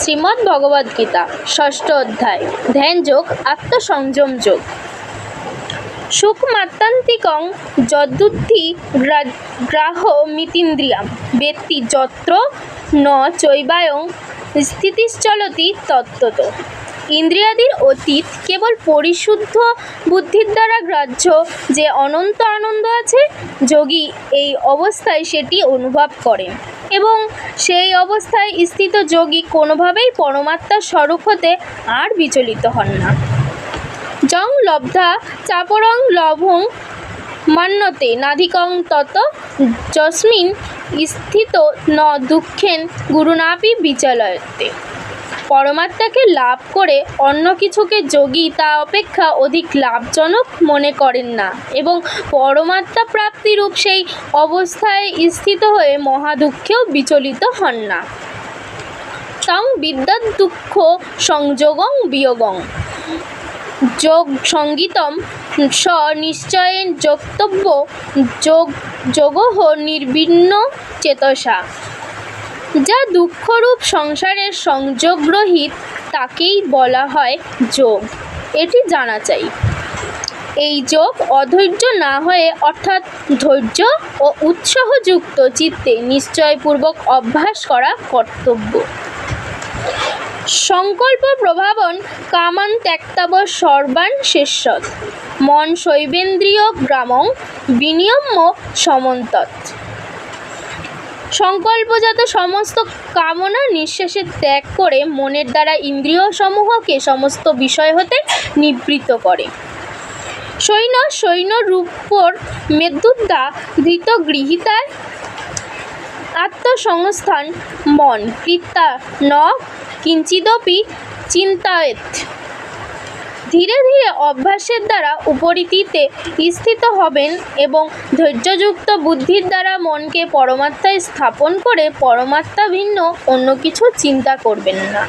শ্রীমদ্ ভগবদ্গীতা ষষ্ঠ অধ্যায়, ধ্যান যোগ, আত্মসংযম যোগ। সুখমাত্রান্তিকং যদ্যুদ্ধি গ্রাহ মিতীন্দ্রিয়াম ব্যক্তি যত্র ন চৈবায়ং স্থিতিশ্চলতি তত্ত্বত। ইন্দ্রিয়াদির অতীত কেবল পরিশুদ্ধ বুদ্ধির দ্বারা গ্রাহ্য, যে অনন্ত আনন্দ আছে, যোগী এই অবস্থায় সেটি অনুভব করেন। এবং সেই অবস্থায় স্থিত যোগী কোনোভাবেই পরমাত্মার স্বরূপ হতে আর বিচলিত হন না। জং লব্ধা চাপরং লভং মান্যতে নাধিকং তত যস্মিন স্থিত ন দুঃখেন গুরুনাপি বিচলয়তে। পরমাত্মাকে লাভ করে অন্য কিছুকে যোগী তা অপেক্ষা অধিক লাভজনক মনে করেন না এবং পরমাত্মা প্রাপ্তিরূপ সেই অবস্থায় স্থিত হয়ে মহাদুঃখেও বিচলিত হন না। তং বিদ্যাৎ দুঃখ সংযোগং বিয়োগং। যোগ সঙ্গীতম স নিশ্চয়েন যোক্তব্য যোগ যোগহ নির্বিণ্ন চেতসা। যা দুঃখরূপ সংসারের সংযোগরহিত তাকেই বলা হয় যোগ। এটি জানা চাই। এই যোগ অধৈর্য না হয়ে অর্থাৎ ধৈর্য ও উৎসাহযুক্ত চিত্তে নিশ্চয়পূর্বক অভ্যাস করা কর্তব্য। সংকল্প প্রভাবন কামান ত্যাক্তাব সর্বান শেষত মন শৈবেন্দ্রীয় গ্রামং বিনিয়ম্য সমন্তত। সংকল্পজাত সমস্ত কামনা নিঃশ্বাসে ত্যাগ করে মনের দ্বারা ইন্দ্রিয়সমূহকে সমস্ত বিষয় হতে নিবৃত্ত করে। সৈন্য সৈন্য রূপর মেদুদ্দা ধৃত গৃহীতার আত্মসংস্থান মন। কৃত্তা ন কিঞ্চিদপি চিন্তায়েত। ধীরে ধীরে অভ্যাসের দ্বারা উপরীতিতে স্থিত হবেন এবং ধৈর্যযুক্ত বুদ্ধির দ্বারা মনকে পরমাত্মায় স্থাপন করে পরমাত্মা ভিন্ন অন্য কিছু চিন্তা করবেন না।